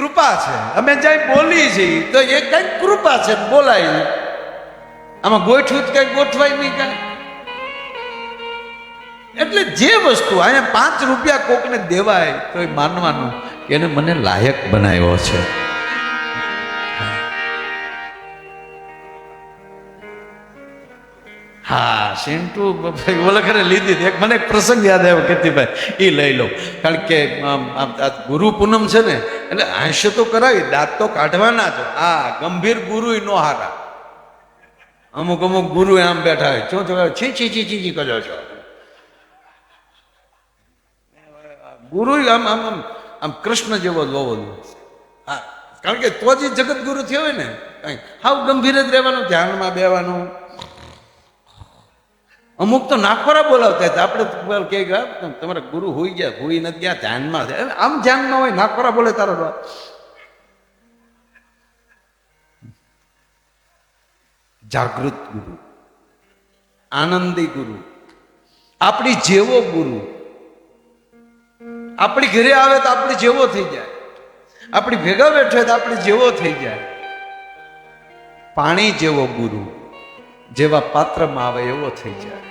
કૃપા છે. અમે જાય બોલી છીએ તો એ કંઈક કૃપા છે બોલાય. આમાં ગોઠવું જ કઈ ગોઠવાય નહીં કાંઈ. એટલે જે વસ્તુ અહીંયા પાંચ રૂપિયા કોકને દેવાય તો એ માનવાનું કે એને મને લાયક બનાવ્યો છે. હા સિન્ટુ ખરે લીધી. એક મને એક પ્રસંગ યાદ આવ્યો કેતીભાઈ એ લઈ લો. કારણ કે ગુરુ પૂનમ છે ને, એટલે હાંસ્ય તો કરાવી, દાંત તો કાઢવાના છો આ ગંભીર ગુરુ નો હારા. અમુક અમુક ગુરુ આમ બેઠા હોય. શું છી છી છી છી છી કરો છો? ગુરુ આમ આમ આમ આમ કૃષ્ણ જેવો જ હોવો હા, કારણ કે તો જ જગત ગુરુ થયો હોય ને કંઈ હાવ ગંભીર જ રહેવાનું, ધ્યાનમાં બેવાનું. અમુક તો નાખોરા બોલાવતા હતા. આપણે કે તમારા ગુરુ હોઈ ગયા, હોઈ નથી ગયા, ધ્યાનમાં છે. આમ ધ્યાનમાં હોય નાખોરા બોલે તારો. જાગૃત ગુરુ, આનંદી ગુરુ, આપણી જેવો ગુરુ. આપણી ઘરે આવે તો આપણે જેવો થઈ જાય. આપણી ભેગા બેઠો હોય તો આપણે જેવો થઈ જાય. પાણી જેવો ગુરુ, જેવા પાત્રમાં આવે એવો થઈ જાય.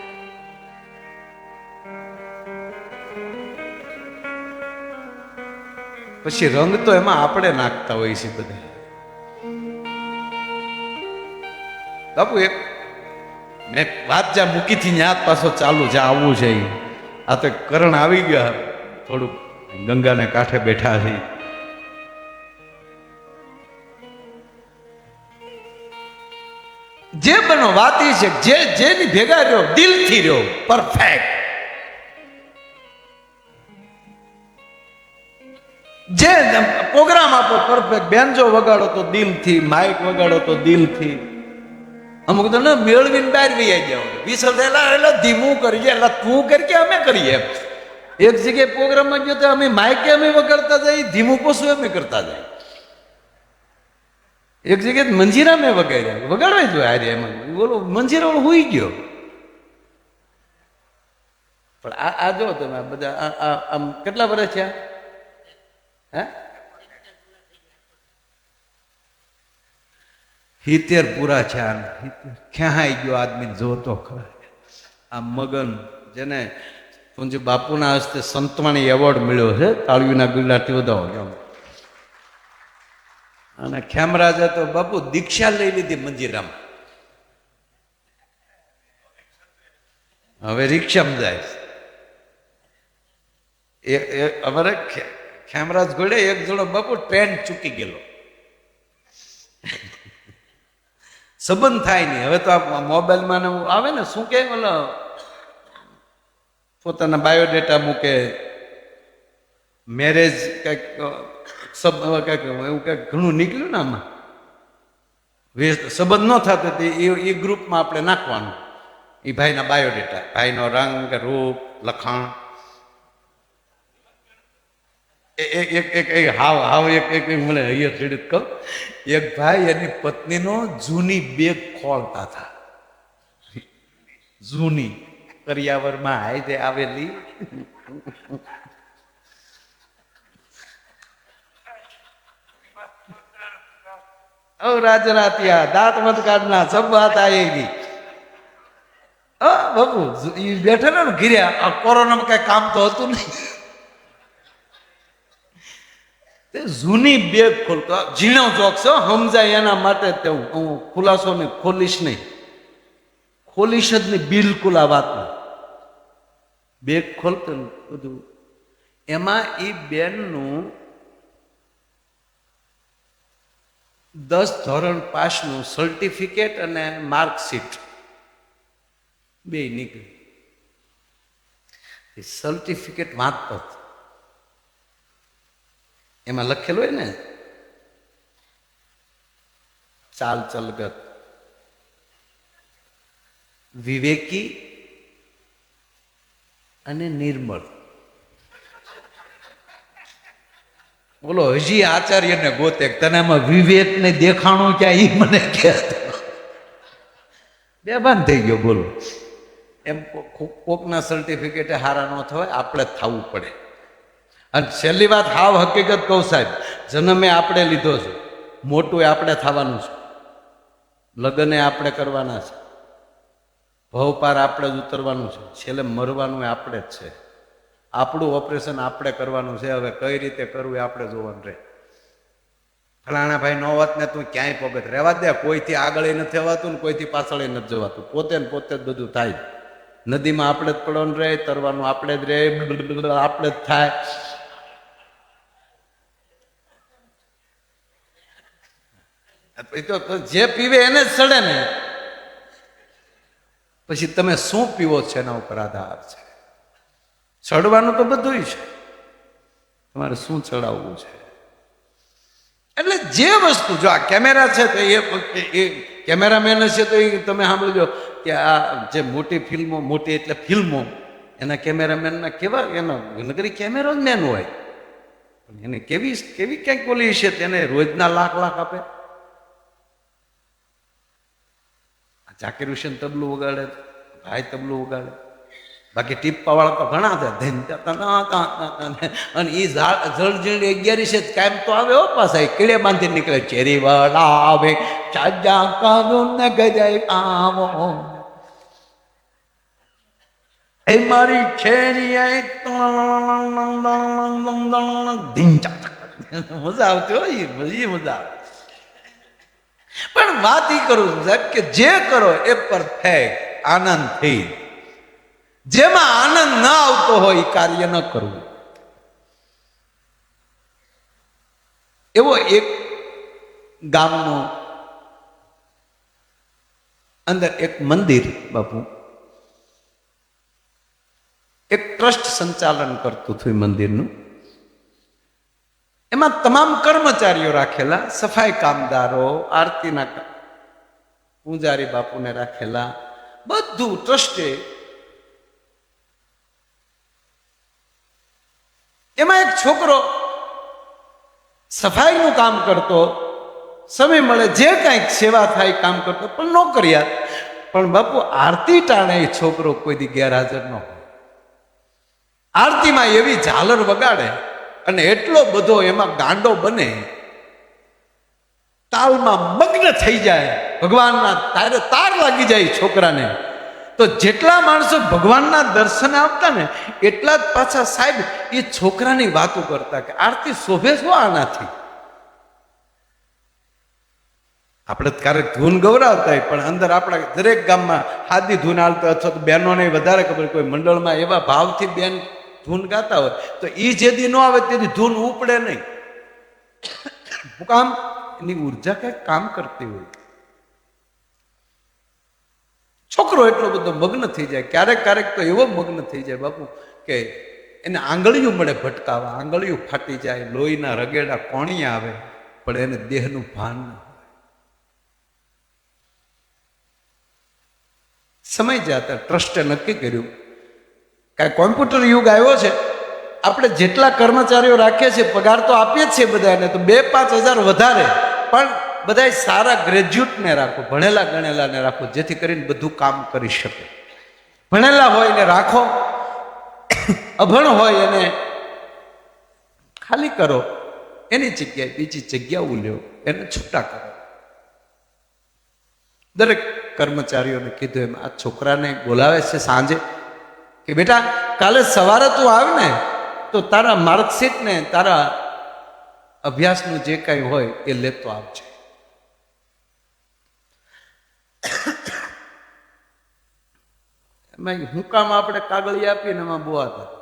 પછી રંગ તો એમાં આપણે નાખતા હોઈએ છીએ બધા. બાપુ, એક મેં વાત જ્યાં મૂકીથી ત્યાં જ પાછો ચાલુ જ્યાં આવવું છે આ તો કરણ આવી ગયા, થોડુંક ગંગાને કાંઠે બેઠા છે. જે બનો વાત ઈ છે જે જેની ભેગા રહ્યો, દિલથી રહ્યો પરફેક્ટ જે પ્રોગ્રામ આપો પરફેક્ટ બેન્જો વગાડો તો દિલથી માઇક વગાડો તો દિલથી. અમુક તો, ને, મેળવીને બહાર વી જાવ વિસર થયેલા એટલે ધીમું કરીએ એટલે તું કરી કે અમે કરીએ. એક જગ્યાએ પ્રોગ્રામમાં ગયો તો અમે માઇકે અમે વગાડતા જઈએ, ધીમું પોસું અમે કરતા જાય એક જગ્યાએ મંજીરા મેં વગાડ્યા. વગાડવા જોઈએ હારે એમાં. બોલો મંજીરા હુઈ ગયો. પણ આ આ જો તમે બધા, આ આ આમ કેટલા વર્ષ છે હે? હિતેર પૂરા છે હિતેર. ક્યાંય ગયો આદમી જોતો ખરા. આ મગન જેને પૂંજી બાપુના હસ્તે સંતવાણી એવોર્ડ મળ્યો છે તાળવીના ગુલાટી વધાવો અને ખેમરાજે તો બાપુ દીક્ષા લઈ લીધી મંજીરામ. હવે રિક્ષામાં જાય. એ અમારે ખેમરાજ ઘોડે એક જણો બાપુ ટ્રેન ચૂકી ગયેલો. સંબંધ થાય નહીં. હવે તો આ મોબાઈલમાં આવે ને, શું કે? ઓલો, પોતાના બાયોડેટા મૂકે મેરેજ કંઈક સબ કંઈક, એવું કંઈક ઘણું નીકળ્યું ને આમાં. સંબંધ ન થતો એ ગ્રુપમાં આપણે નાખવાનું. એ ભાઈના બાયોડેટા. ભાઈનો રંગ, રૂપ, લખાણ. એ- એ- એક એક એક હાવ હાવ એક એક એક મને અહીંયા ખેડૂત કહું. એક ભાઈ એની પત્નીનો જૂની બેગ ખોલતા હતા. જૂની કરિયાવરમાં હાઈજે આવેલી. ઓ રાજરાતિયા, દાંત મત કાઢના સબ વાત આવી હા બાપુ, ઈ બેઠેલા ને ઘીર્યા કોરોનામાં કઈ કામ તો હતું નહીં. તે જૂની બેગ ખોલતો ઝીણો છે સમજાય એના માટે તે હું ખુલાસો નહીં ખોલીશ નહીં. ખોલીશ જ નહીં, બિલકુલ આ વાત બેગ ખોલતો ને બધું. એમાં એ બેનનું દસ ધોરણ પાસનું સર્ટિફિકેટ અને માર્કશીટ. બે નીકળી. સર્ટિફિકેટ વાંચતો હતો. એમાં લખેલું હોય ને? ચાલ ચલગત વિવેકી અને નિર્મળ. બોલો, હજી આચાર્યને ગોતે કે તને આમાં વિવેક ને દેખાણું ક્યાં? એ મને કે. બેભાન થઈ ગયો, બોલો. એમ કોકના સર્ટિફિકેટે હારા ન થવાય, આપણે જ થવું પડે. અને છેલ્લી વાત હાવ હકીકત કહું સાહેબ, જન્મે આપણે લીધો છે, મોટું આપણે થવાનું છે. લગ્ન આપણે કરવાના છે. ભવપાર આપણે જ ઉતરવાનું છે. છેલ્લે મરવાનું આપણે જ છે. આપણું ઓપરેશન આપણે કરવાનું છે. હવે કઈ રીતે કરવું એ આપણે જોવાનું રહે. ફલાણા ભાઈ નો હોત ને તું ક્યાંય પગત રહેવા દે, કોઈથી આગળ નથી જવાતું ને કોઈથી પાછળ નથી જવાતું. પોતે ને પોતે જ બધું થાય. નદીમાં આપણે જ પડવાનું રહે, તરવાનું આપણે જ રહે આપણે જ થાય જે પીવે એને જ સડે ને. પછી તમે શું પીવો છે એના ઉપર આધાર છે? ચડવાનું તો બધું છે. તમારે શું ચડાવવું છે? એટલે જે વસ્તુ જો આ કેમેરા છે તો એ એ કેમેરામેન છે તો એ તમે સાંભળજો કે આ જે મોટી ફિલ્મો, મોટી એટલે ફિલ્મો, એના કેમેરામેનના કેવા, એનો નગરી કેમેરો જ મેન હોય એને કેવી કેવી ક્યાંક બોલી છે તેને રોજના લાખ લાખ આપે આ ઝાકીર હુસેન તબલું વગાડે ભાઈ તબલું વગાડે બાકી ટીપ્પા વાળા તો ઘણા છે. અને એ જળજીણ અગિયારી છે કાયમ તો આવે હો પાછા કીડે બાંધી નીકળે ચેરી વાળા આવે ચાજા કાનૂન ને ગજાય આવો એ મારી છેરી મજા આવતી હોય મજા આવે પણ વાત ઈ કરું સાહેબ કે જે કરો એ પરફેક્ટ આનંદથી. જેમાં આનંદ ન આવતો હોય એ કાર્ય ન કરવું. એવો એક ગામનો અંદર એક મંદિર બાપુ. એક ટ્રસ્ટ સંચાલન કરતું હતું એ મંદિરનું. એમાં તમામ કર્મચારીઓ રાખેલા, સફાઈ કામદારો, આરતીના પૂજારી બાપુને રાખેલા, બધું ટ્રસ્ટે. એમાં એક છોકરો સફાઈનું કામ કરતો, સમય મળે, જે કાંઈક સેવા થાય કામ કરતો, પણ નોકરિયાત પણ બાપુ, આરતી ટાણે છોકરો કોઈ દી ગેરહાજર ન હોય. આરતીમાં એવી ઝાલર વગાડે. અને એટલો બધો એમાં ગાંડો બને, તાલમાં મગ્ન થઈ જાય, ભગવાનના તારે તાર લાગી જાય છોકરાને. તો જેટલા માણસો ભગવાનના દર્શન આવતા ને, એટલા જ પાછા સાહેબ એ છોકરાની વાતો કરતા કે આરતી શોભે શું આનાથી? આપણે ક્યારેક ધૂન ગૌરાવતા હોય, પણ અંદર આપણા દરેક ગામમાં હાદી ધૂન હાલતા અથવા તો બહેનોને વધારે ખબર કોઈ મંડળમાં એવા ભાવથી બેન ધૂન ગાતા હોય, તો એ જે દી ન આવે તેથી ધૂન ઉપડે નહીં. હું કામ, એની ઊર્જા કંઈક કામ કરતી હોય. છોકરો એટલો બધો મગ્ન થઈ જાય, ક્યારેક ક્યારેક તો એવો મગ્ન થઈ જાય બાપુ, કે એને આંગળીઓ મળે ભટકાવા આંગળીઓ ફાટી જાય, લોહીના રગેડા કોણી આવે, પણ એને દેહનું ભાન સમય જતા ટ્રસ્ટે નક્કી કર્યું કાંઈ કોમ્પ્યુટર યુગ આવ્યો છે, આપણે જેટલા કર્મચારીઓ રાખીએ છીએ, પગાર તો આપીએ જ છીએ બધાને તો બે પાંચ હજાર વધારે. પણ બધા સારા ગ્રેજ્યુએટને રાખો, ભણેલા ગણેલાને રાખો, જેથી કરીને બધું કામ કરી શકે. ભણેલા હોય એને રાખો, અભણ હોય એને ખાલી કરો. એની જગ્યાએ બીજી જગ્યાઓ લ્યો, એને છૂટા કરો. દરેક કર્મચારીઓને કીધું એમ, આ છોકરાને બોલાવે છે સાંજે કે બેટા, કાલે સવારે તું આવ ને, તો તારા માર્કશીટ ને તારા અભ્યાસનું જે કંઈ હોય એ લેતો આવજે. એમાં હું કામ આપણે કાગળી આપીએ ને એમાં બોવાતા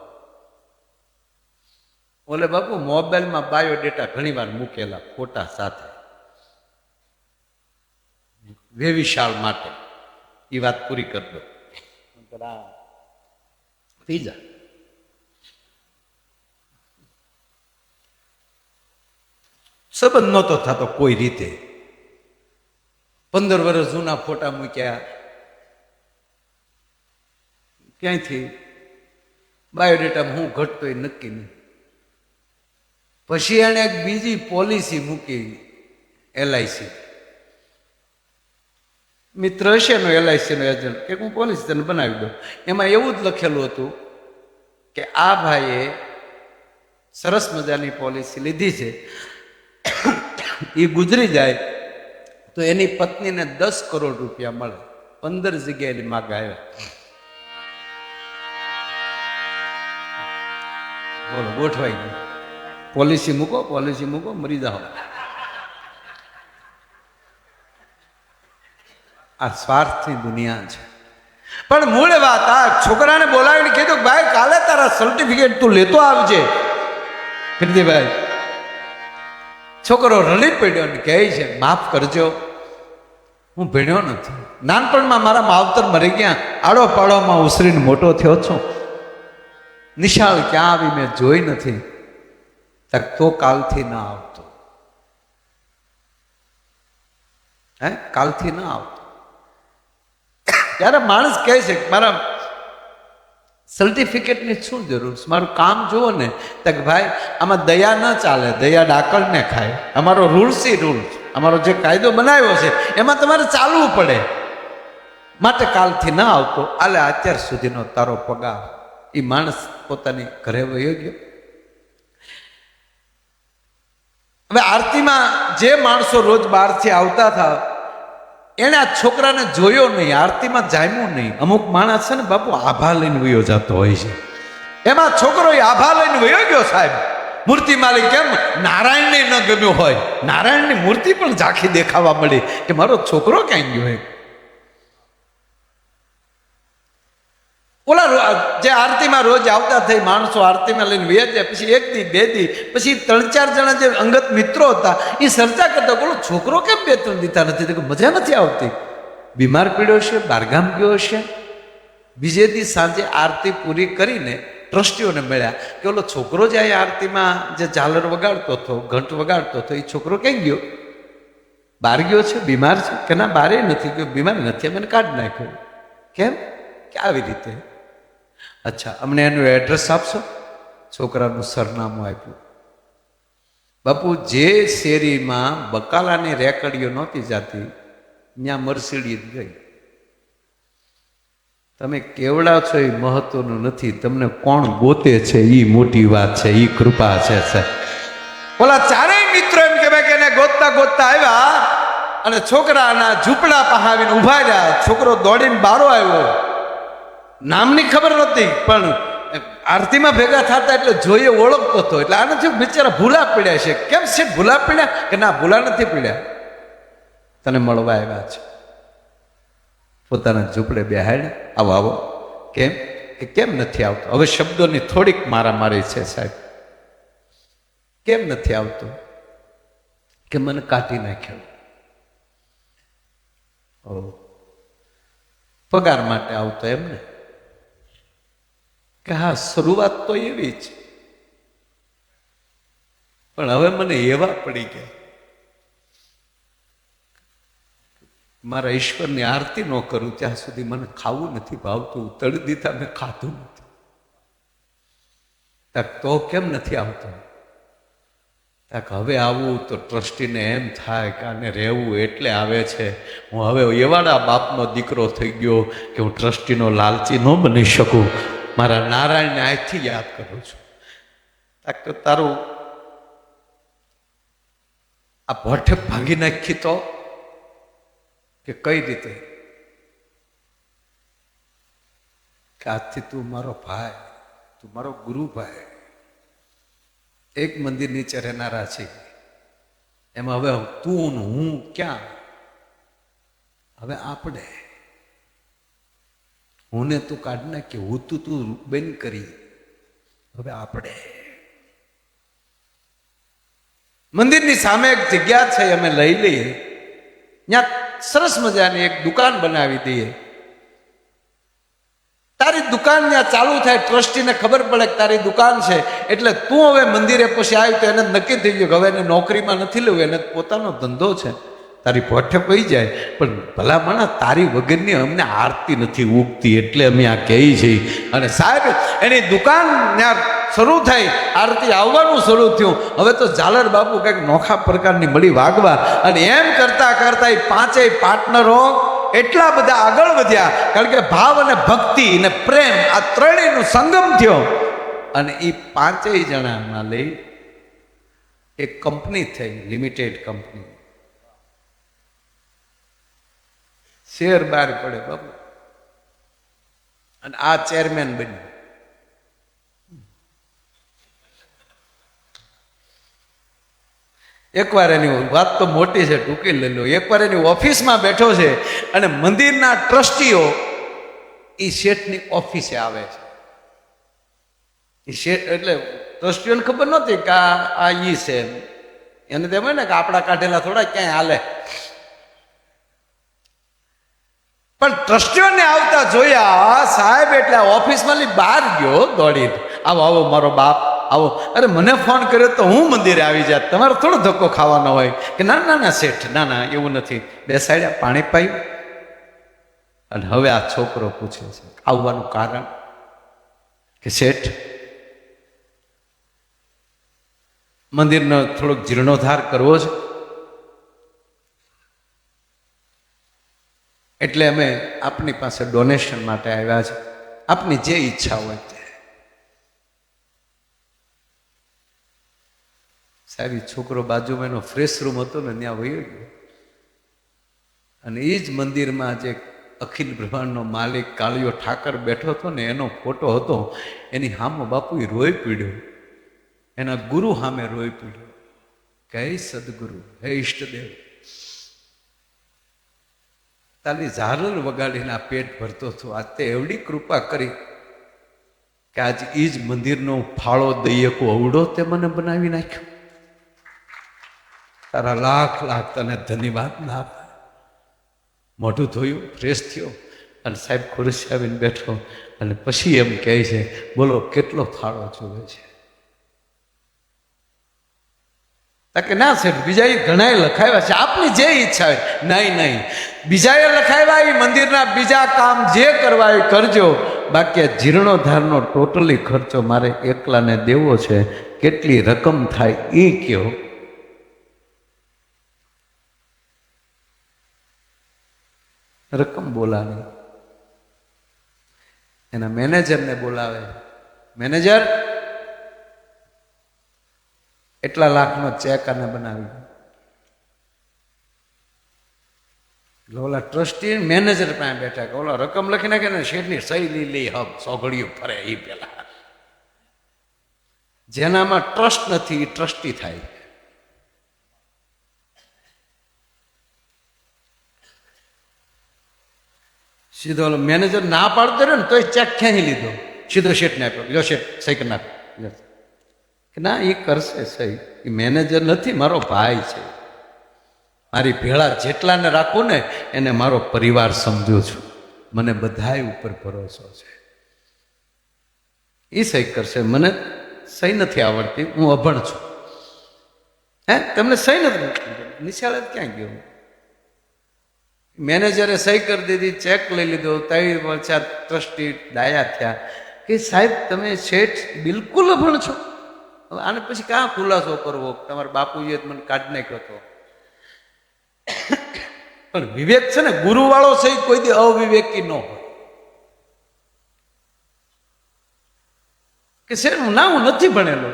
ઓલે બાપુ, મોબાઈલમાં બાયોડેટા ઘણીવાર મૂકેલા ફોટા સાથે. વેવિશાળ માટે. એ વાત પૂરી કરી દો. જા સંબંધ નહોતો થતો કોઈ રીતે. પંદર વર્ષ જૂના ફોટા મૂક્યા. ક્યાંયથી? બાયોડેટામાં હું ઘટતો એ નક્કી નહીં. પછી એણે એક બીજી પોલિસી મૂકી, એલઆઈસી. મિત્ર હશે એનો એલઆઈસીનો એજન્ટ. કે હું પોલીસ તેને બનાવી દઉં. એમાં એવું જ લખેલું હતું કે આ ભાઈએ સરસ મજાની પોલિસી લીધી છે. એ ગુજરી જાય તો એની પત્નીને દસ કરોડ રૂપિયા મળે. પંદર જગ્યાએ માગ આવ્યા. બોલો ગોઠવાઈ ગયું પોલિસી મૂકો પોલિસી મૂકો, મરી જાઓ. આ સ્વાર્થની દુનિયા છે. પણ મૂળ વાત આ છોકરાને બોલાવીને કીધું ભાઈ, કાલે તારા સર્ટિફિકેટ તું લેતો આવજે. કીર્તિભાઈ છોકરો રડી પડ્યો ને કહે છે, માફ કરજો, હું ભણ્યો નથી. નાનપણમાં મારા માવતર મરી ગયા. આડો પાડોમાં ઉસરીને મોટો થયો છું. નિશાળ ક્યાં આવી મેં જોઈ નથી. તો કાલથી ના આવતો. હે? કાલથી ના આવતો. ત્યારે માણસ કહે છે, મારા સર્ટિફિકેટની શું જરૂર છે? મારું કામ જુઓ ને. તો કે, ભાઈ, આમાં દયા ન ચાલે, દયા ડાકણને ખાય. અમારો રૂલ્સી રૂલ અમારો જે કાયદો બનાવ્યો છે, એમાં તમારે ચાલવું પડે. માટે કાલથી ના આવતો. આલે અત્યાર સુધીનો તારો પગાર. એ માણસ પોતાની ઘરે વયો ગયો. હવે આરતીમાં જે માણસો રોજ બહારથી આવતા હતા એણે આ છોકરાને જોયો નહીં, આરતીમાં જામ્યું નહીં. અમુક માણસ છે ને, બાપુ, આભા લઈને વયો જતો હોય છે. એમાં છોકરો આભા લઈને વયો ગયો સાહેબ. મૂર્તિ માલિક કેમ નારાયણને ન ગમ્યું હોય. નારાયણની મૂર્તિ પણ ઝાંખી દેખાવા મળી કે મારો છોકરો ક્યાં ગયો એમ. ઓલા જે આરતીમાં રોજ આવતા થઈ માણસો આરતીમાં લઈને વેચે, પછી એક દી, બે દી, પછી ત્રણ ચાર જણા જે અંગત મિત્રો હતા એ ચર્ચા કરતા બોલો છોકરો કેમ બે ત્રણ દીધા નથી? તો મજા નથી આવતી. બીમાર પીડ્યો છે બારગામ ગયો છે બીજે દી સાંજે આરતી પૂરી કરીને ટ્રસ્ટીઓને મળ્યા કે ઓલો છોકરો જે અહીંયા આરતીમાં જે ઝાલર વગાડતો હતો, ઘંટ વગાડતો હતો એ છોકરો ક્યાં ગયો? બહાર ગયો છે, બીમાર છે? કે ના બારે નથી ગયો, બીમાર નથી. કાઢ કાઢી નાખ્યો. કેમ? કે આવી રીતે અચ્છા, અમને એનું એડ્રેસ આપશો? છોકરાનું સરનામું આપ્યું. બાપુ, જે શેરીમાં બકાલાની રેકડીઓ નહોતી જાતી, ત્યાં મરસીડી ગઈ. તમે કેવડા છો એ મહત્વનું નથી, તમને કોણ ગોતે છે એ મોટી વાત છે, એ કૃપા છે સાહેબ ઓલા ચારેય મિત્રો એમ કહેવાય કે એને ગોતતા ગોતતા આવ્યા અને છોકરાના ઝૂંપડા પહાવીને ઊભા રહ્યા. છોકરો દોડીને બારો આવ્યો. નામની ખબર નહોતી, પણ આરતીમાં ભેગા થતા એટલે જોઈએ, ઓળખતો હતો એટલે આને જો બિચારા ભૂલા પડ્યા છે. કેમ છે ભૂલા પડ્યા કે ના, ભૂલા નથી પડ્યા? તને મળવા આવ્યા છે. પોતાના ઝૂંપડે બેહાડ આવો આવો. કેમ? કે કેમ નથી આવતો? હવે શબ્દોની થોડીક મારામારી છે સાહેબ. કેમ નથી આવતો? કે મને કાઢી નાખ્યો. પગાર માટે આવતો એમ ને? કે હા, શરૂઆત તો એવી જ. પણ હવે મને એવા પડી ગયા. મારા ઈશ્વરની આરતી ન કરું ત્યાં સુધી મને ખાવું નથી ભાવતું તળી દીધા મેં, ખાધું નથી. તો કેમ નથી આવતું? ત્યાં હવે આવવું તો ટ્રસ્ટીને એમ થાય કે આને રહેવું એટલે આવે છે. હું હવે એવાડા બાપનો દીકરો થઈ ગયો કે હું ટ્રસ્ટીનો લાલચી ન બની શકું. મારા નારાયણને આજથી યાદ કરું છું. તો તારું આ ભઠ ભાંગી નાખી તો કે કઈ રીતે? કે આજથી તું મારો ભાઈ, તું મારો ગુરુ ભાઈ. એક મંદિર નીચે રહેનારા છે. એમાં હવે તું હું ક્યાં? હવે આપણે હું ને તું કાઢ નાખી, હું તું તું બેન કરી. હવે આપણે મંદિરની સામે એક જગ્યા છે, અમે લઈ લઈએ. ત્યાં સરસ મજાની એક દુકાન બનાવી દઈએ. તારી દુકાન ત્યાં ચાલુ થાય, ટ્રસ્ટીને ખબર પડે કે તારી દુકાન છે. એટલે તું હવે મંદિરે પછી આવ્યું તો એને નક્કી થઈ ગયું કે હવે એને નોકરીમાં નથી લેવું, એને પોતાનો ધંધો છે. તારી પોઠે પડી જાય. પણ ભલા માણા તારી વગરની અમને આરતી નથી ઉગતી એટલે અમે આ કહીએ છીએ. અને સાહેબ, એની દુકાન શરૂ થઈ આરતી આવવાનું શરૂ થયું. હવે તો ઝાલર બાપુ કંઈક નોખા પ્રકારની મળી વાગવા. અને એમ કરતા કરતાં એ પાંચેય પાર્ટનરો એટલા બધા આગળ વધ્યા. કારણ કે ભાવ અને ભક્તિ અને પ્રેમ આ ત્રણેયનું સંગમ થયો. અને એ પાંચેય જણાના લઈ એક કંપની થઈ, લિમિટેડ કંપની. શેર બહાર પડે બાપુ. અને આ ચેરમેન બન્યું. એકવાર એની વાત તો મોટી છે, ટૂંકી લઈ લો. એકવાર એની ઓફિસમાં બેઠો છે અને મંદિરના ટ્રસ્ટીઓ એ શેઠની ઓફિસે આવે છે. એ શેઠ એટલે ટ્રસ્ટીઓને ખબર નહોતી કે આ ઈ છે એને તેમ ને કે આપણા કાઢેલા થોડા ક્યાંય હાલે. પણ ટ્રસ્ટીઓને આવતા જોયા, સાહેબ, એટલે ઓફિસમાંથી બહાર ગયો દોડી આવો આવો, મારો બાપ, આવો. અરે, મને ફોન કર્યો તો હું મંદિરે આવી જાત. તમારે થોડો ધક્કો ખાવાનો હોય. કે ના ના ના, શેઠ, ના ના, એવું નથી. બેસાડ્યા, પાણી પાયું. અને હવે આ છોકરો પૂછે છે, આવવાનું કારણ? કે શેઠ, મંદિરનો થોડોક જીર્ણોદ્ધાર કરવો છે? એટલે અમે આપની પાસે ડોનેશન માટે આવ્યા છે. આપની જે ઈચ્છા હોય તે. સાહેબ છોકરો બાજુમાં એનો ફ્રેશ રૂમ હતો ને, ત્યાં વયો ગયો. અને એ જ મંદિરમાં જે અખિલ બ્રહ્માંડનો માલિક કાળિયો ઠાકર બેઠો હતો ને, એનો ફોટો હતો, એની હામો બાપુ રોઈ પીડ્યો. એના ગુરુ સામે રોઈ પીડ્યો. કે સદગુરુ, હે ઈષ્ટદેવ તાલી ઝાલર વગાડીને આ પેટ ભરતો હતો આજ તે એવડી કૃપા કરી કે આજ એ જ મંદિરનો ફાળો દૈયકો અવડો તે મને બનાવી નાખ્યો. તારા લાખ લાખ તને ધન્યવાદ ના મોઢું ધોયું ફ્રેશ થયો અને સાહેબ ખુરશી આવીને બેઠો અને પછી એમ કહે છે, બોલો કેટલો ફાળો જોવે છે તા કે ના સાહેબ બીજા ઘણાએ લખાવ્યા છે. આપની જે ઈચ્છા હોય. નહીં નહીં. બીજાએ લખાવ્યા એ મંદિરના બીજા કામ જે કરવા એ કરજો. બાકી જીર્ણોધારનો ટોટલી ખર્ચો મારે એકલાને દેવો છે. કેટલી રકમ થાય એ કયો. રકમ બોલાવી. એના મેનેજરને બોલાવે. મેનેજર એટલા લાખનો ચેક આને બનાવી ઓલા ટ્રસ્ટી મેનેજર પાસે બેઠા કે ઓલા રકમ લખી નાખે ને શેઠની સહી લઈ હબ સોગડિયું ફરે એ પેલા. જેનામાં ટ્રસ્ટ નથી એ ટ્રસ્ટી થાય. સીધો મેનેજર ના પાડતો રહ્યો ને તોય ચેક ક્યાંય લીધો? સીધો શેઠને આપ્યો, લ્યો શેઠ સહી કરી નાખો. કે ના એ કરશે સહી. એ મેનેજર નથી, મારો ભાઈ છે. મારી ભેળા જેટલાને રાખું ને, એને મારો પરિવાર સમજુ છું. મને બધાય ઉપર ભરોસો છે. એ સહી કરશે. મને સહી નથી આવડતી. હું અભણ છું. હે? તમને સહી નથી નિશાળે ક્યાં ગયો મેનેજરે સહી કરી દીધી, ચેક લઈ લીધો. તઈ વર્ષા ટ્રસ્ટી ડાયા થયા. કે સાહેબ, તમે શેઠ બિલકુલ અભણ છો. હવે આને પછી ક્યાં ખુલાસો કરવો? તમારા બાપુજીએ મને કાઢ નાખ્યો હતો. પણ વિવેક છે ને, ગુરુવાળો છે કોઈ દી અવિવેકી ન હોય. કે શેઠ, હું ના હું નથી ભણેલો.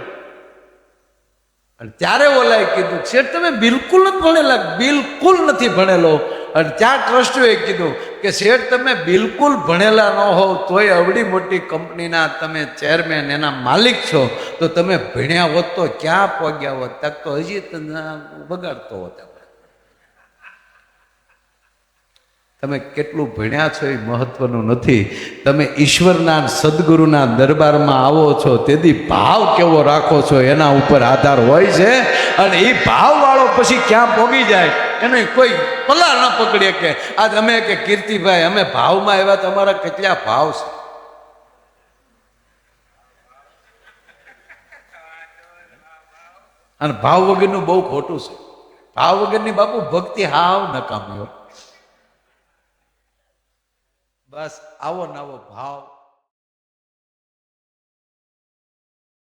અને ત્યારે ઓલાએ કીધું, શેઠ, તમે બિલકુલ નથી ભણેલા. બિલકુલ નથી ભણેલો. અને ત્યાં ટ્રસ્ટીઓએ કીધું કે શેઠ, તમે બિલકુલ ભણેલા ન હોવ, તોય અવડી મોટી કંપનીના તમે ચેરમેન, એના માલિક છો. તો તમે ભણ્યા હોત તો ક્યાં પગ્યા હોત? તક તો હજી બગાડતો હોત તમે કેટલું ભણ્યા છો એ મહત્વનું નથી. તમે ઈશ્વરના સદગુરુના દરબારમાં આવો છો, તેથી ભાવ કેવો રાખો છો? એના ઉપર આધાર હોય છે. અને એ ભાવવાળો પછી ક્યાં પોગી જાય? એને કોઈ પલા ન પકડીએ કે આજ અમે કે કીર્તિભાઈ, અમે ભાવમાં આવ્યા તો અમારા કેટલા ભાવ છે? અને ભાવ વગરનું બહુ ખોટું છે. ભાવ વગરની બાપુ ભક્તિ હાવ નકામી બસ આવો નવો ભાવ